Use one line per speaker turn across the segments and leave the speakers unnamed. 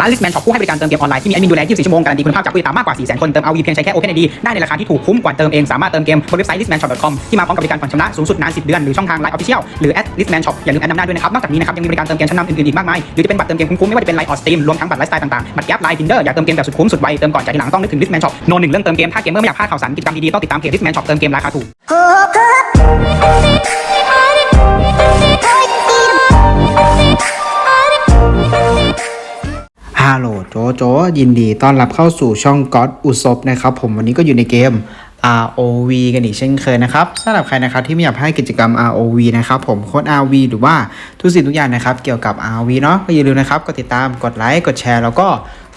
ร้าน Listman Shop ผู้ให้บริการเติมเกมออนไลน์ที่มีแอดมินดูแล 24 ชั่วโมง การันตีคุณภาพจากผู้ติดตามมากกว่า 400,000 คน เติมเอาวีเพียงใช้แค่ OpenID ได้ในราคาที่ถูกคุ้มกว่าเติมเอง สามารถเติมเกมบนเว็บไซต์ listmanshop.com ที่มาพร้อมกับบริการผ่อนชำระสูงสุดนาน 10 เดือน หรือช่องทาง Line Official หรือแอด @listman shop อย่าลืมแอดนำหน้าด้วยนะครับ นอกจากนี้นะครับยังมีบริการเติมเกมชั้นนำอื่นๆอีกมากมาย หรือจะเป็นบัตรเติมเกมคุ้มๆไม่ว่าจะเป็น Line or Steam รวมทั้งบัตรไลฟ์สไตล์ต่างๆบัตรแก๊ป Line Tinder อยากเติมเกมแบบสุดคุ้มสุดไวเติมก่อนจ่ายทีหลังต้องนึกถึง Listman Shop โนหนึ่งเรื่องเติมเกมถ้าเกมเมอร์ไม่อยากพลาดข่าวสารกิจกรรมดีๆต้องติดตามเพจ Listman Shop เติมเกมราคาถูก
ฮัลโหลโจโจยินดีต้อนรับเข้าสู่ช่องก็ d อุศบนะครับผมวันนี้ก็อยู่ในเกม ROV กันอีกเช่นเคยนะครับสำหรับใครนะครับที่ไม่อยากให้กิจกรรม ROV นะครับผมโค้ด RV หรือว่าทุกสิ่งทุกอย่างนะครับเกี่ยวกับ ROV เนาะก็อย่าลืมนะครับกดติดตามกดไลค์กดแชร์แล้วก็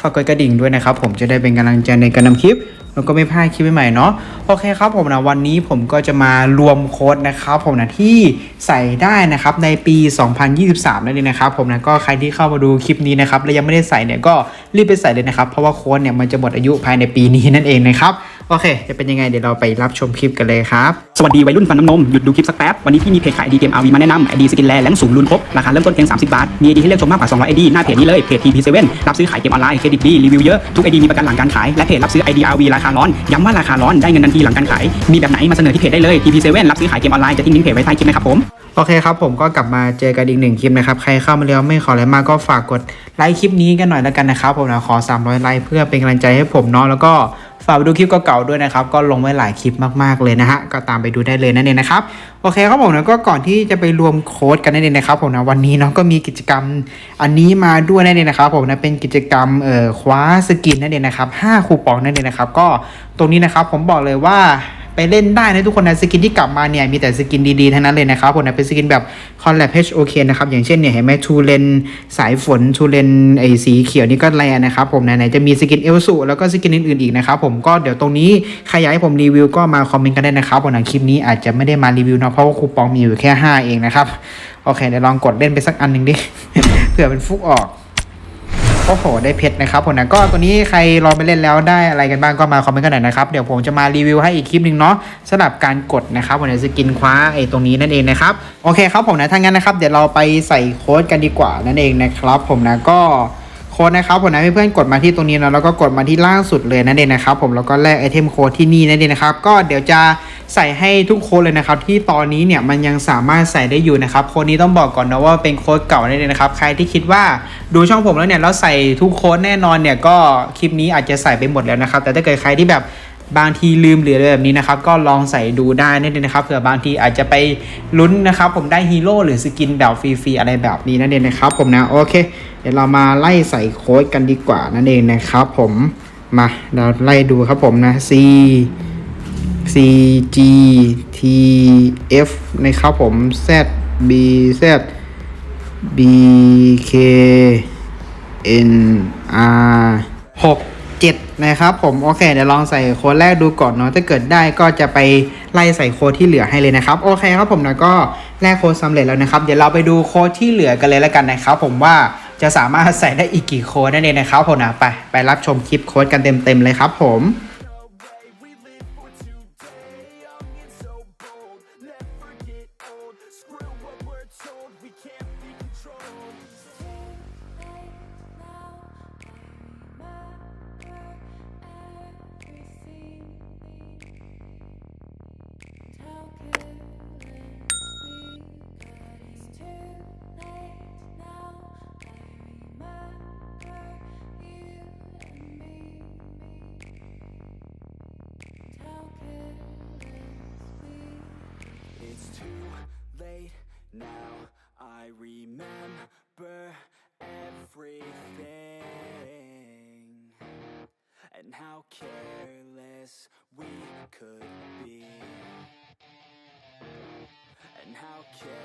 ากกดกระดิ่งด้วยนะครับ ผมจะได้เป็นกำลังใจในการนำคลิป แล้วก็ไม่พลาดคลิปใหม่ๆเนาะโอเคครับผมนะวันนี้ผมก็จะมารวมโค้ดนะครับผมนะที่ใส่ได้นะครับในปี 2023นั่นเองนะครับผมนะก็ใครที่เข้ามาดูคลิปนี้นะครับและยังไม่ได้ใส่เนี่ยก็รีบไปใส่เลยนะครับเพราะว่าโค้ดเนี่ยมันจะหมดอายุภายในปีนี้นั่นเองนะครับ โอเค จะเป็นยังไงเดี๋ยวเราไปรับชมคลิปกันเลยครับ
สวัสดีวัยรุ่นฟันน้ำนม หยุดดูคลิปสักแป๊บ วันนี้พี่มีเพจขายไอดีเกม RV มาแนะนำไอดีสกินแลแรงสูงรูนครบ ราคาเริ่มต้นเพียง 30 บาท มีไอดีให้เลือกชมมากกว่า 200ไอดีหน้าเพจนี้เลย เพจ TP7 รับซื้อขายเกมออนไลน์ เครดิตดี รีวิวเยอะ ทุกไอดีมีประกันหลังการขาย และเพจรับซื้อไอดี RV ราคาร้อน ย้ำว่าราคาร้อน ได้เงินทันทีหลังการขาย มีแบบไหนมาเสนอที่เพจได้เลย TP7 รับซื้อขายเกมออนไลน์ จะทิ้งลิงก์เพจไว้ใต้คลิปนะครับผม
โอเคครับผมก็กลับมาเจอกันอีกหนึ่งคลิปนะครับ ใครเข้ามาแล้วไม่ขออะไรมากก็ฝากกดไลค์คลิปนี้กันหน่อยแล้วกันนะครับผมนะขอ 300 ไลค์เพื่อเป็นกำลังใจให้ผมเนาะแล้วก็ ฝากไปดูคลิปเก่าๆด้วยนะครับ ก็ลงไว้หลายคลิปมากๆเลยนะฮะ ก็ตามไปดูได้เลยนั่นเองนะครับ โอเคครับผมนะก็ก่อนที่จะไปรวมโค้ดกันนั่นเองนะครับผมนะวันนี้เนาะก็มีกิจกรรมอันนี้มาด้วยนั่นเองนะครับผมนะเป็นกิจกรรมเอ่อคว้าสกินนั่นเองนะครับ5คูปองนั่นเองนะครับ ก็ตรงนี้นะครับผมบอกเลยว่า ไปเล่นได้นะทุกคนนะสกินที่กลับมาเนี่ยมีแต่สกินดีๆทั้งนั้นเลยนะครับผมนะเป็นสกินแบบคอลแลบ HOK นะครับอย่างเช่นเนี่ยเห็นไหมทูเลนสายฝนทูเลนไอสีเขียวนี่ก็แลนะครับผมนะไหนจะมีสกินเอลสูแล้วก็สกินอื่นๆอีกนะครับผมก็เดี๋ยวตรงนี้ใครอยากให้ผมรีวิวก็มาคอมเมนต์กันได้นะครับผมนะคลิปนี้อาจจะไม่ได้มารีวิวเนาะเพราะว่าคูปองมีอยู่แค่ 5 เองนะครับโอเคเดี๋ยวลองกดเล่นไปสักอันหนึ่งดิเผื่อเป็นฟุกออก โอ้โห ได้เพชรนะครับผมนะก็ตัวนี้ใครลองไปเล่นแล้วได้อะไรกันบ้างก็มาคอมเมนต์กันหน่อยนะครับ เดี๋ยวผมจะมารีวิวให้อีกคลิปหนึ่งเนาะสำหรับการกดนะครับผมในสกินคว้าไอ้ตรงนี้นั่นเองนะครับ โอเคครับผมนะถ้างั้นนะครับเดี๋ยวเราไปใส่โค้ดกันดีกว่านั่นเองนะครับ ผมนะก็โค้ดนะครับผมนะเพื่อนๆกดมาที่ตรงนี้นะแล้วก็กดมาที่ล่างสุดเลยนั่นเองนะครับผมแล้วก็แลกไอเทมโค้ดที่นี่นั่นเองนะครับก็เดี๋ยวจะ ใส่ให้ทุกโค้ดเลยนะครับ ที่ตอนนี้เนี่ยมันยังสามารถใส่ได้อยู่นะครับโค้ดนี้ต้องบอกก่อนนะว่าเป็นโค้ดเก่าแน่เองนะครับ ใครที่คิดว่าดูช่องผมแล้วเนี่ยแล้วใส่ทุกโค้ดแน่นอนเนี่ยก็คลิปนี้อาจจะใส่ไปหมดแล้วนะครับ แต่ถ้าเกิดใครที่แบบบางทีลืมหรืออะไรแบบนี้นะครับ ก็ลองใส่ดูได้นั่นเองนะครับเผื่อบางทีอาจจะไปลุ้นนะครับ ผมได้ฮีโร่หรือสกินดาวฟรีๆอะไรแบบนี้นั่นเองนะครับ ผมนะโอเค เดี๋ยวเรามาไล่ใส่โค้ดกันดีกว่านั่นเองนะครับ ผมมาเราไล่ดูครับผมนะ C C G T F นะครับผม Z B Z B K N R 6 7 นะครับผม โอเค เดี๋ยวลองใส่โค้ดแรกดูก่อนเนาะถ้าเกิดได้ก็จะไปไล่ใส่โค้ดที่เหลือให้เลยนะครับ โอเคครับผมนะก็แลกโค้ดสำเร็จแล้วนะครับ เดี๋ยวเราไปดูโค้ดที่เหลือกันเลยแล้วกันนะครับผมว่าจะสามารถใส่ได้อีกกี่โค้ดนั่นเองนะครับผมนะไปไปรับชมคลิปโค้ดกันเต็มๆเลยครับผม
care.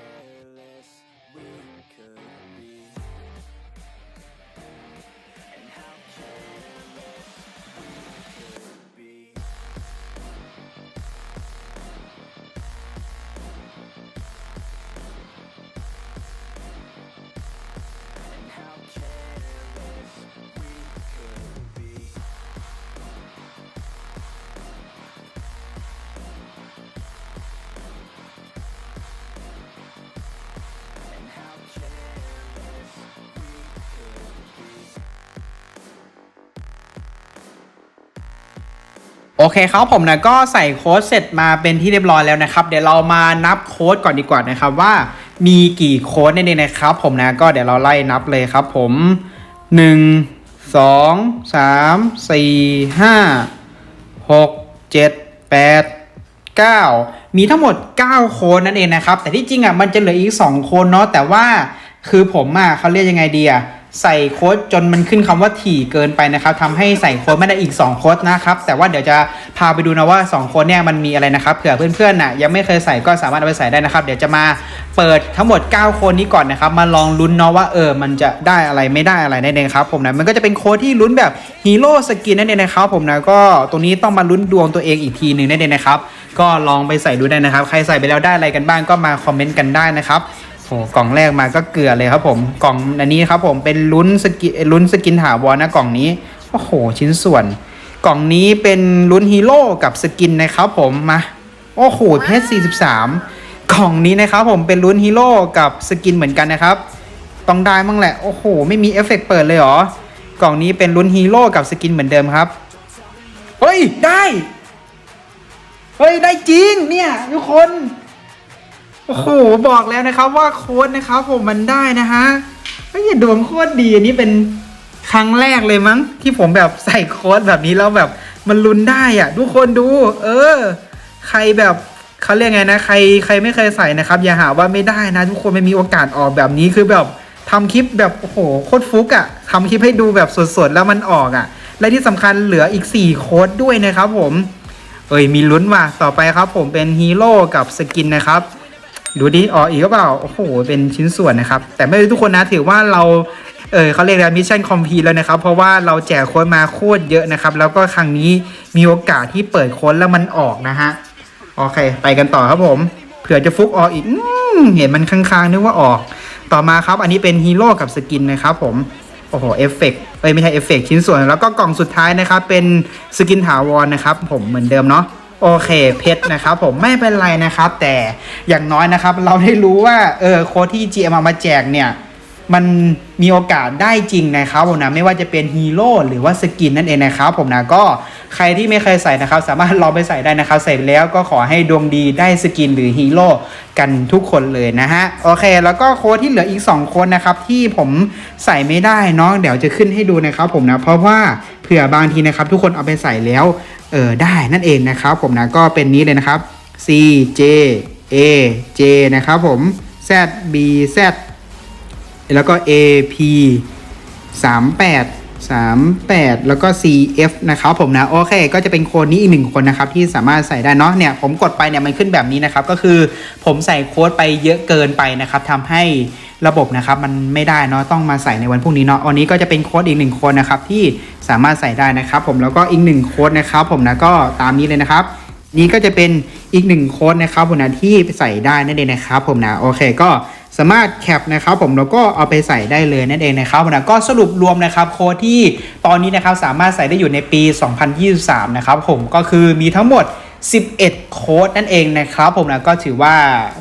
โอเคครับผมนะก็ใส่โค้ดเสร็จมาเป็นที่เรียบร้อยแล้วนะครับ เดี๋ยวเรามานับโค้ดก่อนดีกว่านะครับว่ามีกี่โค้ดนั่นเองนะครับ ผมนะก็เดี๋ยวเราไล่นับเลยครับ ผม 1 2 3 4 5 6 7 8 9 มีทั้งหมด 9 โค้ดนั่นเองนะครับ แต่ที่จริงอะมันจะเหลืออีก 2 โค้ดเนาะแต่ว่าคือผมอะเขาเรียกยังไงดีอะ ใส่โค้ดจนมันขึ้นคำว่าถี่เกินไปนะครับทำให้ใส่โค้ดไม่ได้อีก 2 โค้ดนะครับ แต่ว่าเดี๋ยวจะพาไปดูนะว่า 2 โค้ดเนี่ยมันมีอะไรนะครับเผื่อเพื่อนๆน่ะยังไม่เคยใส่ก็สามารถเอาไปใส่ได้นะครับ เดี๋ยวจะมาเปิดทั้งหมด 9 โค้ดนี้ก่อนนะครับ มาลองลุ้นเนาะว่าเออมันจะได้อะไรไม่ได้อะไรนั่นเองครับผมนะมันก็จะเป็นโค้ดที่ลุ้นแบบฮีโร่สกินนั่นเองนะครับผมนะก็ตรงนี้ต้องมาลุ้นดวงตัวเองอีกทีหนึ่งนั่นเองนะครับก็ลองไปใส่ดูได้นะครับ ใครใส่ไปแล้วได้อะไรกันบ้างก็มาคอมเมนต์กันได้นะครับ โอ้กล่องแรกมาก็เกลือเลยครับผมกล่องอันนี้ครับผมเป็นลุ้นสกินลุ้นสกินถาวรนะกล่องนี้โอ้โหชิ้นส่วน กล่องนี้เป็นลุ้นฮีโร่กับสกินนะครับผมมาโอ้โหเพชร43 กล่องนี้นะครับผมเป็นลุ้นฮีโร่กับสกินเหมือนกันนะครับต้องได้มั่งแหละโอ้โหไม่มีเอฟเฟกต์เปิดเลยเหรอกล่องนี้เป็นลุ้นฮีโร่กับสกินเหมือนเดิมครับเฮ้ยได้เฮ้ยได้จริงเนี่ยทุกคน โอ้โหบอกแล้วนะครับว่าโค้ดนะครับผมมันได้นะฮะเฮ้ยดวงโคตรดีอันนี้เป็นครั้งแรกเลยมั้ง ที่ผมแบบใส่โค้ดแบบนี้แล้วแบบมันลุ้นได้อะทุกคนดู เออ ใครแบบเขาเรียกไงนะ ใครใครไม่เคยใส่นะครับ อย่าหาว่าไม่ได้นะ ทุกคนไม่มีโอกาสออกแบบนี้คือแบบทำคลิปแบบโอ้โหโคตรฟุกอะทำคลิปให้ดูแบบสดๆแล้วมันออกอะและที่สำคัญเหลืออีก 4 โค้ดด้วยนะครับผม เอ้ยมีลุ้นว่ะต่อไปครับผมเป็นฮีโร่กับสกินนะครับ ดูดิอ๋ออีกก็เปล่า โอ้โห เป็นชิ้นส่วนนะครับ แต่ไม่รู้ทุกคนนะถือว่าเรา เออเขาเรียกอะไรมิชชั่นคอมพีแล้วนะครับ เพราะว่าเราแจกโค้ดมาโคตรเยอะนะครับ แล้วก็ครั้งนี้มีโอกาสที่เปิดโค้ดแล้วมันออกนะฮะ โอเค ไปกันต่อครับผม เผื่อจะฟุกออกอีกเห็นมันค้างๆนึกว่าออก ต่อมาครับ อันนี้เป็นฮีโร่กับสกินนะครับผม โอ้โห เอฟเฟกต์เอ้ยไม่ใช่เอฟเฟกต์ชิ้นส่วน แล้วก็กล่องสุดท้ายนะครับ เป็นสกินถาวรนะครับ ผมเหมือนเดิมเนาะ โอเคเพชรนะครับผมไม่เป็นไรนะครับ แต่อย่างน้อยนะครับ เราได้รู้ว่าเออโค้ดที่ GM เอามาแจกเนี่ย มันมีโอกาสได้จริงนะครับผมนะไม่ว่าจะเป็นฮีโร่หรือว่าสกินนั่นเองนะครับผมนะก็ใครที่ไม่เคยใส่นะครับ สามารถลองไปใส่ได้นะครับ ใส่แล้วก็ขอให้ดวงดีได้สกินหรือฮีโร่ กันทุกคนเลยนะฮะ โอเค แล้วก็โค้ดที่เหลืออีก 2ค้ดนะครับ ที่ผมใส่ไม่ได้เนาะเดี๋ยวจะขึ้นให้ดูนะครับผมนะ เพราะว่าเผื่อบางทีนะครับ ทุกคนเอาไปใส่แล้วเออได้นั่นเองนะครับ ผมนะก็เป็นนี้เลยนะครับ C J A J นะครับผม Z B Z แล้วก็ AP 38 38 แล้วก็ CF นะครับผมนะโอเค ก็จะเป็นโค้ดนี้อีกหนึ่งคนนะครับที่สามารถใส่ได้เนาะเนี่ยผมกดไปเนี่ยมันขึ้นแบบนี้นะครับ ก็คือผมใส่โค้ดไปเยอะเกินไปนะครับทำให้ระบบนะครับมันไม่ได้เนาะต้องมาใส่ในวันพรุ่งนี้เนาะวันนี้ก็จะเป็นโค้ดอีกหนึ่งคนนะครับที่สามารถใส่ได้นะครับ ผมแล้วก็อีกหนึ่งโค้ดนะครับ ผมนะก็ตามนี้เลยนะครับ นี่ก็จะเป็น อีกหนึ่งโค้ดนะครับผมนะที่ใส่ได้นั่นเองนะครับผมนะโอเคก็สามารถแคปนะครับผมแล้วก็เอาไปใส่ได้เลยนั่นเองนะครับผมนะก็สรุปรวมนะครับโค้ดที่ตอนนี้นะครับสามารถใส่ได้อยู่ในปี 2023 นะครับผมก็คือมีทั้งหมด 11 โค้ดนั่นเองนะครับผมนะก็ถือว่า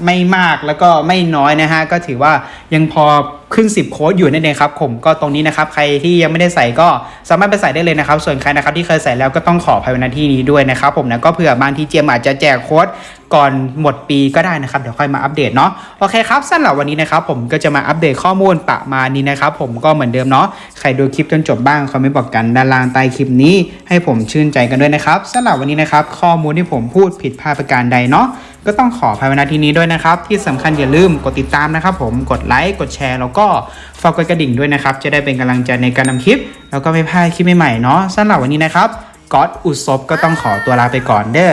ไม่มากแล้วก็ไม่น้อยนะฮะก็ถือว่ายังพอ ขึ้น 10 โค้ดอยู่นั่นเองครับผมก็ตรงนี้นะครับใครที่ยังไม่ได้ใส่ก็สามารถไปใส่ได้เลยนะครับส่วนใครนะครับที่เคยใส่แล้วก็ต้องขอภายในที่นี้ด้วยนะครับผมนะก็เผื่อบางทีเจมอาจจะแจกโค้ด ก่อนหมดปีก็ได้นะครับ เดี๋ยวค่อยมาอัปเดตเนาะโอเคครับสำหรับวันนี้นะครับผมก็จะมาอัปเดตข้อมูลประมาณนี้นะครับผมก็เหมือนเดิมเนาะใครดูคลิปจนจบบ้างคอมเมนต์บอกกันด้านล่างใต้คลิปนี้ ให้ผมชื่นใจกันด้วยนะครับสำหรับวันนี้นะครับ ข้อมูลที่ผมพูดผิดพลาดประการใดเนาะก็ต้องขอภายในที่นี้ด้วยนะครับ ที่สำคัญอย่าลืมกดติดตามนะครับผมกดไลค์กดแชร์ แล้วก็ฝากกดกระดิ่งด้วยนะครับ จะได้เป็นกำลังใจในการทำคลิป แล้วก็ไม่พลาดคลิปใหม่ๆเนาะสำหรับวันนี้นะครับก๊อตอุศบก็ต้องขอตัวลาไปก่อนเด้อ